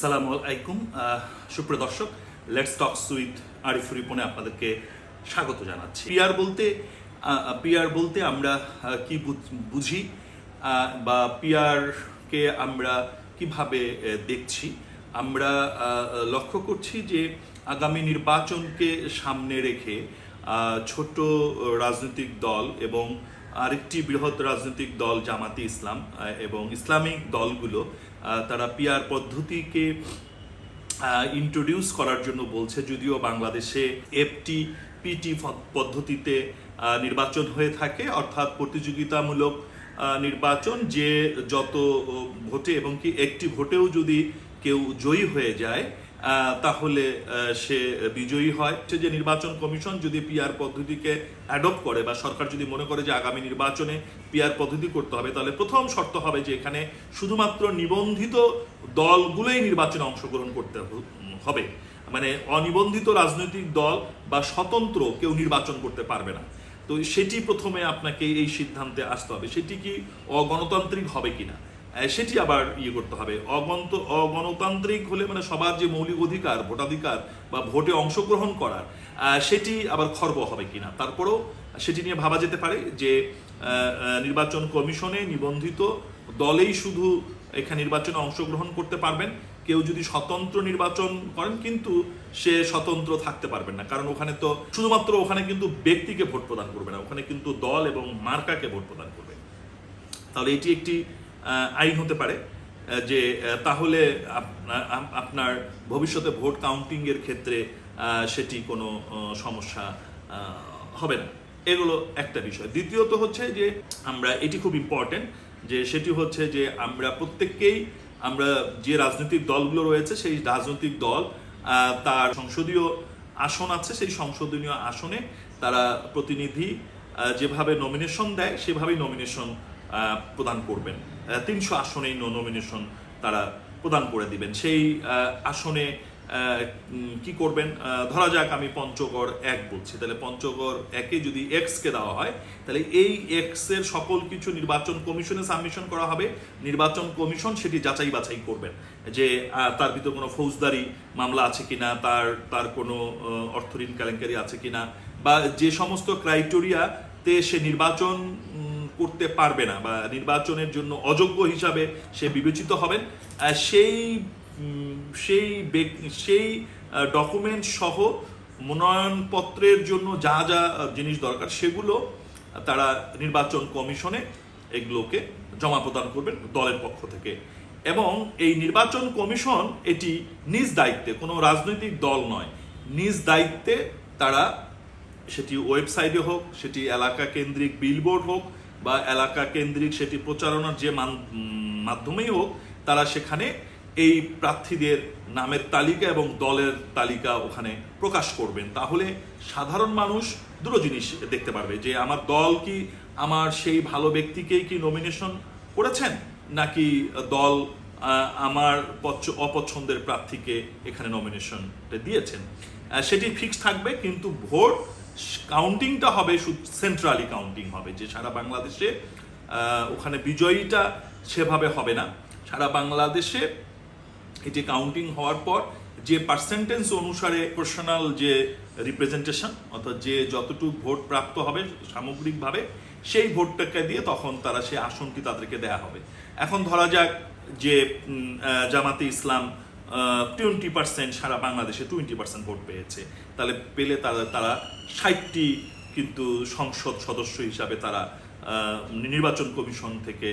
আসসালামু আলাইকুম। সুপ্রিয় দর্শক লেটস টকস উইথ আরিফ রিপনে আপনাদেরকে স্বাগত জানাচ্ছি। পিআর বলতে পিআর বলতে আমরা কি বুঝি বা পিআরকে আমরা কীভাবে দেখছি, আমরা লক্ষ্য করছি যে আগামী নির্বাচনকে সামনে রেখে ছোট রাজনৈতিক দল এবং আরেকটি বৃহৎ রাজনৈতিক দল জামাতি ইসলাম এবং ইসলামিক দলগুলো তারা পিআর পদ্ধতিকে ইন্ট্রোডিউস করার জন্য বলছে, যদিও বাংলাদেশে এফটি পিটি পদ্ধতিতে নির্বাচন হয়ে থাকে, অর্থাৎ প্রতিযোগিতামূলক নির্বাচন যে যত ভোটে এবং কি একটি ভোটেও যদি কেউ জয়ী হয়ে যায় তাহলে সে বিজয়ী হয়। সে যে নির্বাচন কমিশন যদি পিআর পদ্ধতিকে অ্যাডপ্ট করে বা সরকার যদি মনে করে যে আগামী নির্বাচনে পিআর পদ্ধতি করতে হবে, তাহলে প্রথম শর্ত হবে যে এখানে শুধুমাত্র নিবন্ধিত দলগুলোই নির্বাচনে অংশগ্রহণ করতে হবে। মানে অনিবন্ধিত রাজনৈতিক দল বা স্বতন্ত্র কেউ নির্বাচন করতে পারবে না। তো সেটি প্রথমে আপনাকে এই সিদ্ধান্তে আসতে হবে। সেটি কি অগণতান্ত্রিক হবে কিনা? সেটি আবার ইয়ে করতে হবে। অগন্ত, অগণতান্ত্রিক হলে মানে সবার যে মৌলিক অধিকার, ভোটাধিকার বা ভোটে অংশগ্রহণ করার সেটি আবার খর্ব হবে কিনা? তারপরেও সেটি নিয়ে ভাবা যেতে পারে যে নির্বাচন কমিশনে নিবন্ধিত দলেই শুধু এখানে নির্বাচনে অংশগ্রহণ করতে পারবেন। কেউ যদি স্বতন্ত্র নির্বাচন করেন কিন্তু সে স্বতন্ত্র থাকতে পারবেন না। কারণ ওখানে তো শুধুমাত্র ওখানে কিন্তু ব্যক্তিকে ভোট প্রদান করবে না, ওখানে কিন্তু দল এবং মার্কাকে ভোট প্রদান করবে। তাহলে এটি একটি আইন হতে পারে যে তাহলে আপনার ভবিষ্যতে ভোট কাউন্টিং এর ক্ষেত্রে সেটি কোনো সমস্যা হবে না। এগুলো একটা বিষয়। দ্বিতীয়ত হচ্ছে যে, আমরা, এটি খুব ইম্পর্টেন্ট যে, সেটি হচ্ছে যে, আমরা প্রত্যেককেই, আমরা যে রাজনৈতিক দলগুলো রয়েছে, সেই রাজনৈতিক দল তার সংসদীয় আসন আছে, সেই সংসদীয় আসনে তারা প্রতিনিধি যেভাবে নমিনেশন দেয়, সেভাবেই নমিনেশন প্রদান করবেন। তিনশো আসনেই নমিনেশন তারা প্রদান করে দিবেন। সেই আসনে কি করবেন? ধরা যাক আমি পঞ্চগড় এক বলছি। তাহলে পঞ্চগড় একে যদি এক্স কে দেওয়া হয়, তাহলে এই এক্সের সকল কিছু নির্বাচন কমিশনে সাবমিশন করা হবে। নির্বাচন কমিশন সেটি যাচাই বাছাই করবেন যে তার ভিতরে কোনো ফৌজদারি মামলা আছে কিনা, তার তার কোনো অর্থঋণ কেলেঙ্কারি আছে কিনা, বা যে সমস্ত ক্রাইটেরিয়াতে সে নির্বাচন করতে পারবে না বা নির্বাচনের জন্য অযোগ্য হিসাবে সে বিবেচিত হবেন। সেই সেই সেই ডকুমেন্ট সহ মনোনয়নপত্রের জন্য যা যা জিনিস দরকার সেগুলো তারা নির্বাচন কমিশনে এগুলোকে জমা প্রদান করবেন দলের পক্ষ থেকে। এবং এই নির্বাচন কমিশন এটি নিজ দায়িত্বে, কোনো রাজনৈতিক দল নয়, নিজ দায়িত্বে তারা সেটি ওয়েবসাইটে হোক, সেটি এলাকা কেন্দ্রিক বিলবোর্ড হোক বা এলাকা কেন্দ্রিক সেটি প্রচারণার যে মাধ্যমেই হোক, তারা সেখানে এই প্রার্থীদের নামের তালিকা এবং দলের তালিকা ওখানে প্রকাশ করবেন। তাহলে সাধারণ মানুষ দুটো জিনিস দেখতে পারবে, যে আমার দল কি আমার সেই ভালো ব্যক্তিকেই কি নমিনেশন করেছেন, নাকি দল আমার পছ- অপছন্দের প্রার্থীকে এখানে নমিনেশন দিয়েছেন। সেটি ফিক্স থাকবে, কিন্তু ভোট কাউন্টিংটা হবে সেন্ট্রালি কাউন্টিং হবে, যে সারা বাংলাদেশে ওখানে বিজয়ীটা সেভাবে হবে না। সারা বাংলাদেশে এটি কাউন্টিং হওয়ার পর, যে পার্সেন্টেজ অনুসারে প্রফেশনাল যে রিপ্রেজেন্টেশন অর্থাৎ যে যতটুকু ভোট প্রাপ্ত হবে সামগ্রিকভাবে, সেই ভোটটাকে দিয়ে তখন তারা সেই আসনটি তাদেরকে দেয়া হবে। এখন ধরা যাক যে জামাতে ইসলাম টোয়েন্টি পার্সেন্ট সারা বাংলাদেশে টোয়েন্টি পার্সেন্ট ভোট পেয়েছে। তাহলে পেলে তারা তারা ষাটটি কিন্তু সংসদ সদস্য হিসাবে তারা নির্বাচন কমিশন থেকে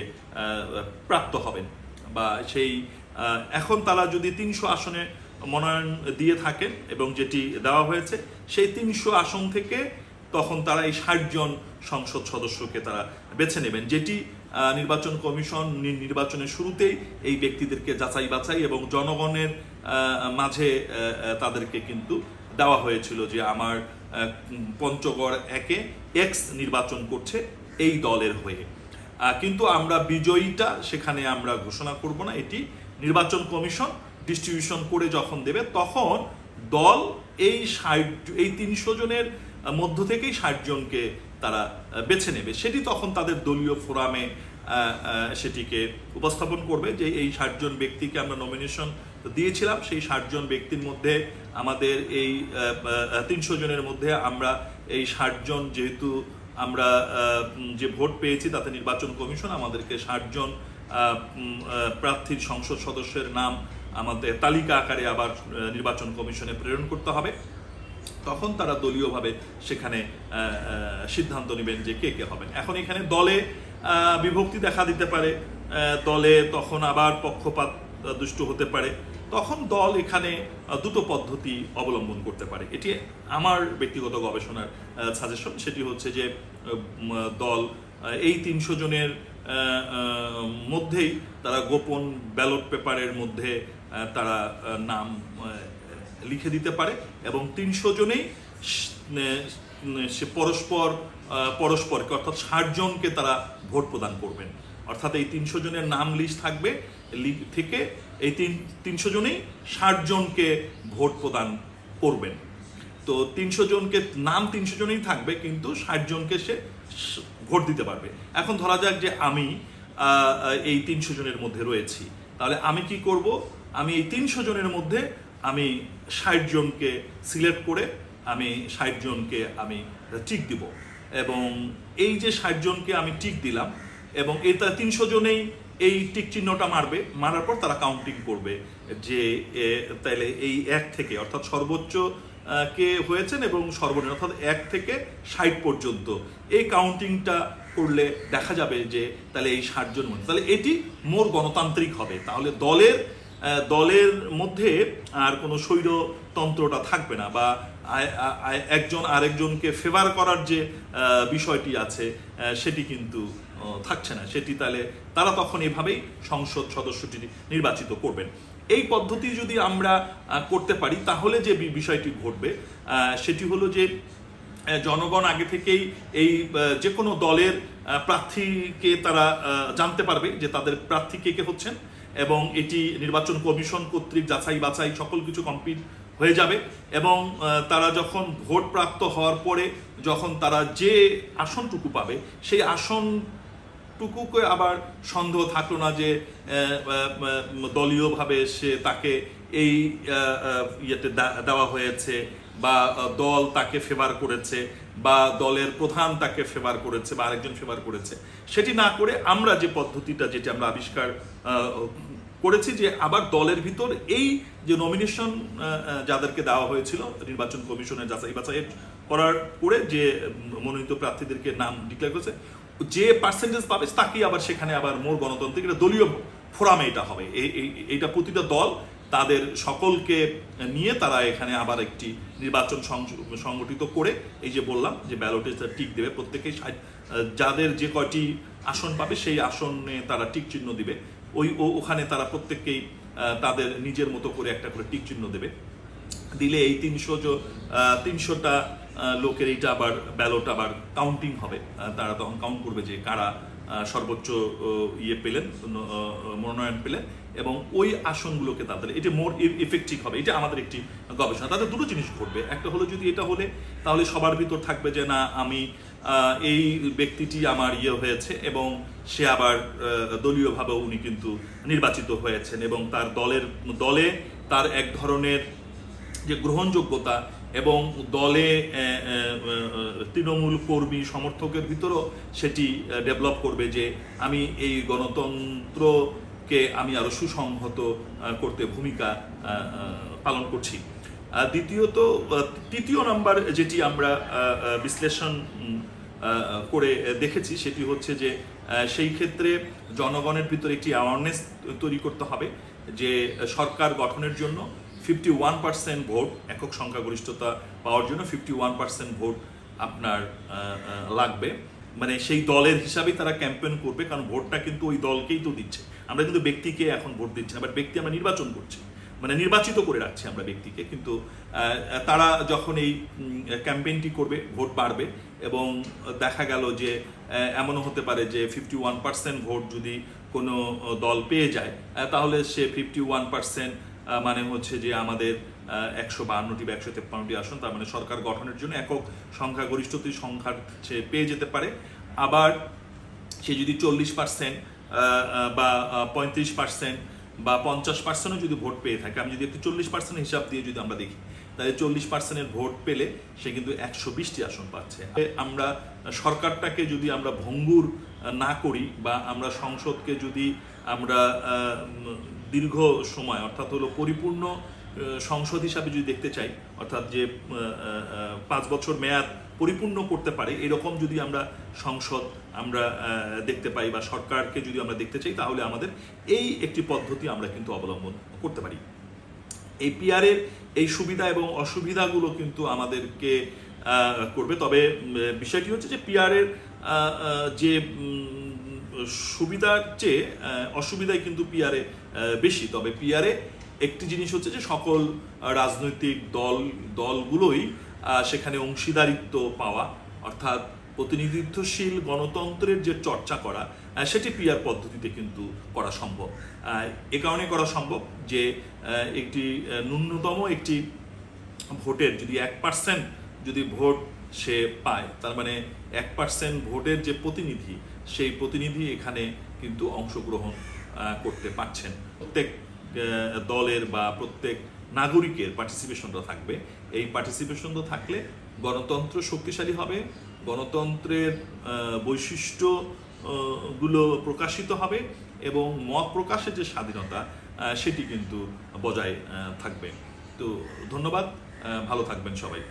প্রাপ্ত হবেন। বা সেই এখন তারা যদি তিনশো আসনে মনোনয়ন দিয়ে থাকেন এবং যেটি দেওয়া হয়েছে, সেই তিনশো আসন থেকে তখন তারা এই ষাট জন সংসদ সদস্যকে তারা বেছে নেবেন, যেটি নির্বাচন কমিশন নির্বাচনের শুরুতেই এই ব্যক্তিদেরকে যাচাই বাছাই এবং জনগণের মাঝে তাদেরকে কিন্তু দেওয়া হয়েছিল যে আমার পঞ্চগড় একে এক্স নির্বাচন করছে এই দলের হয়ে। কিন্তু আমরা বিজয়ীটা সেখানে আমরা ঘোষণা করব না। এটি নির্বাচন কমিশন ডিস্ট্রিবিউশন করে যখন দেবে, তখন দল এই ষাট, এই তিনশো জনের মধ্য থেকেই ষাট জনকে তারা বেছে নেবে। সেটি তখন তাদের দলীয় ফোরামে সেটিকে উপস্থাপন করবে যে এই ষাটজন ব্যক্তিকে আমরা নমিনেশন দিয়েছিলাম। সেই ষাটজন ব্যক্তির মধ্যে আমাদের এই তিনশো জনের মধ্যে আমরা এই ষাটজন যেহেতু আমরা যে ভোট পেয়েছি তাতে নির্বাচন কমিশন আমাদেরকে ষাট জন আহ, উম, আহ, প্রার্থীর সংসদ সদস্যের নাম আমাদের তালিকা আকারে আবার নির্বাচন কমিশনে প্রেরণ করতে হবে। তখন তারা দলীয়ভাবে সেখানে সিদ্ধান্ত নেবেন যে কে কে হবেন। এখন এখানে দলে বিভক্তি দেখা দিতে পারে। দলে তখন আবার পক্ষপাত দুষ্ট হতে পারে। তখন দল এখানে দুটো পদ্ধতি অবলম্বন করতে পারে। এটি আমার ব্যক্তিগত গবেষণার সাজেশন সেটি হচ্ছে যে দল এই তিনশো জনের মধ্যেই তারা গোপন ব্যালট পেপারের মধ্যে তারা নাম লিখে দিতে পারে। এবং তিনশো জনেই স- পরস্পর পরস্পরকে অর্থাৎ ষাট জনকে তারা ভোট প্রদান করবেন। অর্থাৎ এই তিনশো জনের নাম লিস্ট থাকবে থেকে এই তিন তিনশো জনেই ষাট জনকে ভোট প্রদান করবেন। তো তিনশো জনকে, নাম তিনশো জনেই থাকবে, কিন্তু ষাট জনকে সে ভোট দিতে পারবে। এখন ধরা যাক যে আমি এই তিনশো জনের মধ্যে রয়েছি। তাহলে আমি কি করব? আমি এই তিনশো জনের মধ্যে আমি ষাট জনকে সিলেক্ট করে আমি ষাট জনকে আমি টিক দিব। এবং এই যে ষাট জনকে আমি টিক দিলাম এবং এই এটা তিনশো জনেই এই টিক চিহ্নটা মারবে মারার পর তারা কাউন্টিং করবে যে এ, তাইলে এই এক থেকে অর্থাৎ সর্বোচ্চ কে হয়েছেন এবং সর্বনিম্ন অর্থাৎ এক থেকে ষাট পর্যন্ত। এই কাউন্টিংটা করলে দেখা যাবে যে তাহলে এই ষাট জন তাহলে এটি মোর গণতান্ত্রিক হবে। তাহলে দলের দলের মধ্যে আর কোনো স্বৈরতন্ত্রটা থাকবে না বা একজন আরেকজনকে ফেভার করার যে বিষয়টি আছে সেটি কিন্তু থাকছে না। সেটি তাহলে তারা তখন এভাবেই সংসদ সদস্যটি নির্বাচিত করবেন। এই পদ্ধতি যদি আমরা করতে পারি, তাহলে যে বিষয়টি ঘটবে সেটি হলো যে জনগণ আগে থেকেই এই যে কোনো দলের প্রার্থীকে তারা জানতে পারবে যে তাদের প্রার্থী কে কে হচ্ছেন। এবং এটি নির্বাচন কমিশন কর্তৃক যাচাই বাছাই সকল কিছু কমপ্লিট হয়ে যাবে এবং তারা যখন ভোট প্রাপ্ত হওয়ার পরে যখন তারা যে আসনটুকু পাবে, সেই আসন টুকুকে আবার সন্দেহ থাকল না যে দলীয়ভাবে সে তাকে এই ইয়েতে দেওয়া হয়েছে বা দল তাকে ফেভার করেছে। বা দলের প্রধান তাকে ফেভার করেছে বা আরেকজন ফেভার করেছে, সেটি না করে আমরা যে পদ্ধতিটা যেটি আমরা আবিষ্কার করেছি যে আবার দলের ভিতর এই যে নমিনেশন যাদেরকে দেওয়া হয়েছিল, নির্বাচন কমিশনের যাচাই বাছাই করার করে যে মনোনীত প্রার্থীদেরকে নাম ডিক্লেয়ার করেছে, যে পার্সেন্টেজ পাবে তাকেই আবার সেখানে আবার মোর গণতান্ত্রিক, এটা দলীয় ফোরামে এটা হবে। এই- এই- এইটা প্রতিটা দল তাদের সকলকে নিয়ে তারা এখানে আবার একটি নির্বাচন সংগঠিত করে, এই যে বললাম যে ব্যালটে টিক দেবে, প্রত্যেকেই যাদের যে কয়টি আসন পাবে সেই আসনে তারা টিক চিহ্ন দিবে। ওই ওখানে তারা প্রত্যেককেই তাদের নিজের মতো করে একটা করে টিক চিহ্ন দেবে। দিলে এই তিনশো তিনশোটা লোকের এইটা আবার ব্যালট আবার কাউন্টিং হবে। তারা তখন কাউন্ট করবে যে কারা সর্বোচ্চ ইয়ে পেলেন মনোনয়ন পেলেন এবং ওই আসনগুলোকে তাদের, এটা মোর ইফেক্টিভ হবে, এটা আমাদের একটি গবেষণা। তাদের দুটো জিনিস ঘটবে। একটা হলো যদি এটা হলে, তাহলে সবার ভিতর থাকবে যে, না, আমি এই ব্যক্তিটি আমার ইয়ে হয়েছে এবং সে আবার দলীয়ভাবে উনি কিন্তু নির্বাচিত হয়েছেন এবং তার দলের, দলে তার এক ধরনের যে গ্রহণযোগ্যতা এবং দলে তৃণমূল কর্মী সমর্থকের ভিতরও সেটি ডেভেলপ করবে যে আমি এই গণতন্ত্রকে আমি আরও সুসংহত করতে ভূমিকা পালন করছি। দ্বিতীয়ত তৃতীয় নাম্বার যেটি আমরা বিশ্লেষণ করে দেখেছি সেটি হচ্ছে যে সেই ক্ষেত্রে জনগণের ভিতরে একটি অ্যাওয়ারনেস তৈরি করতে হবে যে সরকার গঠনের জন্য ফিফটি ওয়ান পার্সেন্ট ভোট, একক সংখ্যাগরিষ্ঠতা পাওয়ার জন্য ফিফটি ওয়ান পার্সেন্ট ভোট আপনার লাগবে। মানে সেই দলের হিসাবেই তারা ক্যাম্পেইন করবে, কারণ ভোটটা কিন্তু ওই দলকেই তো দিচ্ছে। আমরা কিন্তু ব্যক্তিকে এখন ভোট দিচ্ছি না বাট ব্যক্তি আমরা নির্বাচন করছি। মানে নির্বাচিত করে রাখছি আমরা ব্যক্তিকে, কিন্তু তারা যখন এই ক্যাম্পেইনটি করবে, ভোট বাড়বে, এবং দেখা গেল যে এমনও হতে পারে যে ফিফটি ওয়ান পার্সেন্ট ভোট যদি কোনো দল পেয়ে যায় তাহলে সে ফিফটি ওয়ান পার্সেন্ট মানে হচ্ছে যে আমাদের একশো বাহান্নটি বা একশো তেপ্পান্নটি আসন, তার মানে সরকার গঠনের জন্য একক সংখ্যাগরিষ্ঠতির সংখ্যার সে পেয়ে যেতে পারে। আবার সে যদি চল্লিশ পার্সেন্ট বা পঁয়ত্রিশ পার্সেন্ট বা পঞ্চাশ পার্সেন্টও যদি ভোট পেয়ে থাকে, আমি যদি একটু চল্লিশ পার্সেন্ট হিসাব দিয়ে যদি আমরা দেখি, তাহলে চল্লিশ পার্সেন্টের ভোট পেলে সে কিন্তু একশো বিশটি আসন পাচ্ছে। আমরা সরকারটাকে যদি আমরা ভঙ্গুর না করি বা আমরা সংসদকে যদি আমরা দীর্ঘ সময়, অর্থাৎ হলো পরিপূর্ণ সংসদ হিসাবে যদি দেখতে চাই, অর্থাৎ যে পাঁচ বছর মেয়াদ পরিপূর্ণ করতে পারে, এরকম যদি আমরা সংসদ আমরা দেখতে পাই বা সরকারকে যদি আমরা দেখতে চাই, তাহলে আমাদের এই একটি পদ্ধতি আমরা কিন্তু অবলম্বন করতে পারি। এই পিআরের এই সুবিধা এবং অসুবিধাগুলো কিন্তু আমাদেরকে করবে। তবে বিষয়টি হচ্ছে যে পিআরের যে সুবিধার চেয়ে আহ, অসুবিধাই কিন্তু পিআরে বেশি। তবে পিআরে একটি জিনিস হচ্ছে যে সকল রাজনৈতিক দল দলগুলোই সেখানে অংশীদারিত্ব পাওয়া অর্থাৎ প্রতিনিধিত্বশীল গণতন্ত্রের যে চর্চা করা সেটি পিআর পদ্ধতিতে কিন্তু করা সম্ভব। এ কারণে করা সম্ভব যে একটি ন্যূনতম একটি ভোটের যদি এক পার্সেন্ট যদি ভোট সে পায় তার মানে এক পার্সেন্ট ভোটের যে প্রতিনিধি সেই প্রতিনিধি এখানে কিন্তু অংশগ্রহণ করতে পারছেন। প্রত্যেক দলের বা প্রত্যেক নাগরিকের পার্টিসিপেশনটা থাকবে। এই পার্টিসিপেশনটা থাকলে গণতন্ত্র শক্তিশালী হবে গণতন্ত্রের আহ, বৈশিষ্ট্যগুলো প্রকাশিত হবে এবং মত প্রকাশের যে স্বাধীনতা সেটি কিন্তু বজায় থাকবে। তো ধন্যবাদ ভালো থাকবেন সবাই।